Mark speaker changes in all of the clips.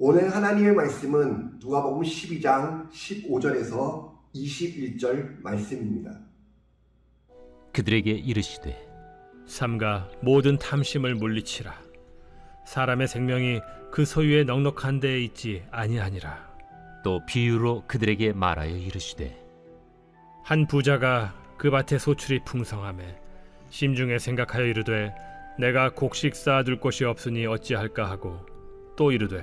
Speaker 1: 오늘 하나님의 말씀은 누가복음 12장 15절에서 21절 말씀입니다.
Speaker 2: 그들에게 이르시되
Speaker 3: 삼가 모든 탐심을 물리치라. 사람의 생명이 그 소유의 넉넉한 데에 있지 아니하니라.
Speaker 2: 또 비유로 그들에게 말하여 이르시되
Speaker 3: 한 부자가 그 밭에 소출이 풍성함에 심중에 생각하여 이르되 내가 곡식 쌓아둘 곳이 없으니 어찌할까 하고 또 이르되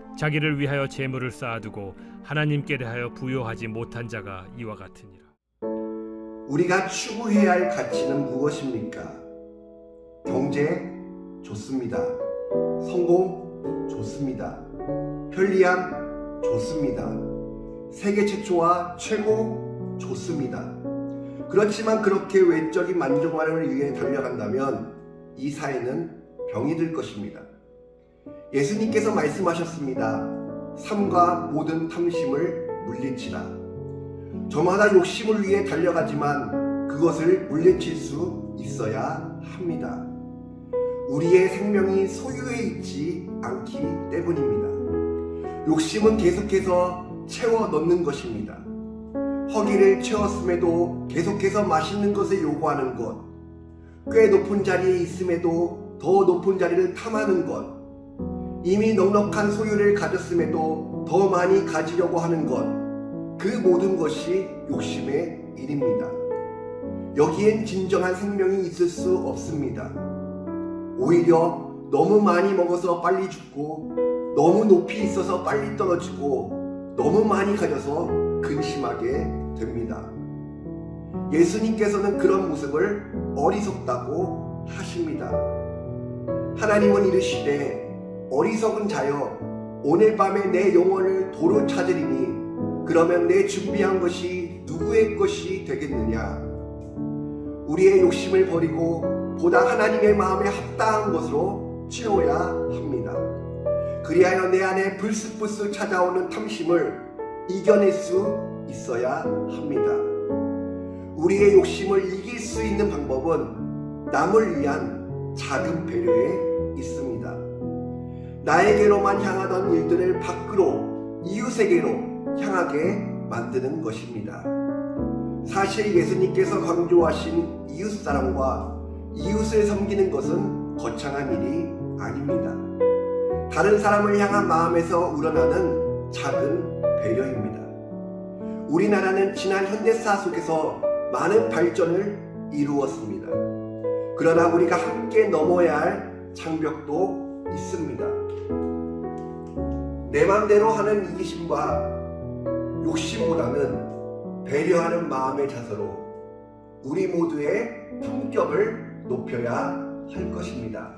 Speaker 3: 자기를 위하여 재물을 쌓아두고 하나님께 대하여 부요하지 못한 자가 이와 같으니라
Speaker 1: 우리가 추구해야 할 가치는 무엇입니까? 경제 좋습니다. 성공 좋습니다. 편리함 좋습니다. 세계 최초와 최고 좋습니다. 그렇지만 그렇게 외적인 만족만을 위해 달려간다면 이 사회는 병이 들 것입니다. 예수님께서 말씀하셨습니다. 삶과 모든 탐심을 물리치라. 저마다 욕심을 위해 달려가지만 그것을 물리칠 수 있어야 합니다. 우리의 생명이 소유에 있지 않기 때문입니다. 욕심은 계속해서 채워 넣는 것입니다. 허기를 채웠음에도 계속해서 맛있는 것을 요구하는 것, 꽤 높은 자리에 있음에도 더 높은 자리를 탐하는 것, 이미 넉넉한 소유를 가졌음에도 더 많이 가지려고 하는 것, 그 모든 것이 욕심의 일입니다. 여기엔 진정한 생명이 있을 수 없습니다. 오히려 너무 많이 먹어서 빨리 죽고, 너무 높이 있어서 빨리 떨어지고, 너무 많이 가져서 근심하게 됩니다. 예수님께서는 그런 모습을 어리석다고 하십니다. 하나님은 이르시되 어리석은 자여 오늘 밤에 내 영혼을 도로 찾으리니 그러면 내 준비한 것이 누구의 것이 되겠느냐 우리의 욕심을 버리고 보다 하나님의 마음에 합당한 것으로 채워야 합니다. 그리하여 내 안에 불쑥불쑥 찾아오는 탐심을 이겨낼 수 있어야 합니다. 우리의 욕심을 이길 수 있는 방법은 남을 위한 작은 배려에 있습니다. 나에게로만 향하던 일들을 밖으로 이웃에게로 향하게 만드는 것입니다. 사실 예수님께서 강조하신 이웃 사랑과 이웃을 섬기는 것은 거창한 일이 아닙니다. 다른 사람을 향한 마음에서 우러나는 작은 배려입니다. 우리나라는 지난 현대사 속에서 많은 발전을 이루었습니다. 그러나 우리가 함께 넘어야 할 장벽도 있습니다. 내 맘대로 하는 이기심과 욕심보다는 배려하는 마음의 자세로 우리 모두의 품격을 높여야 할 것입니다.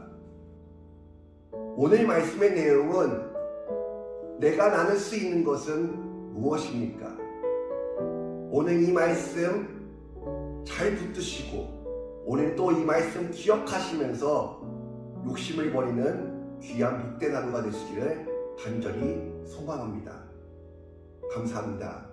Speaker 1: 오늘 말씀의 내용은 내가 나눌 수 있는 것은 무엇입니까? 오늘 이 말씀 잘 붙드시고 오늘 또 이 말씀 기억하시면서 욕심을 버리는 귀한 묵대나무가 되시기를 간절히 소망합니다. 감사합니다.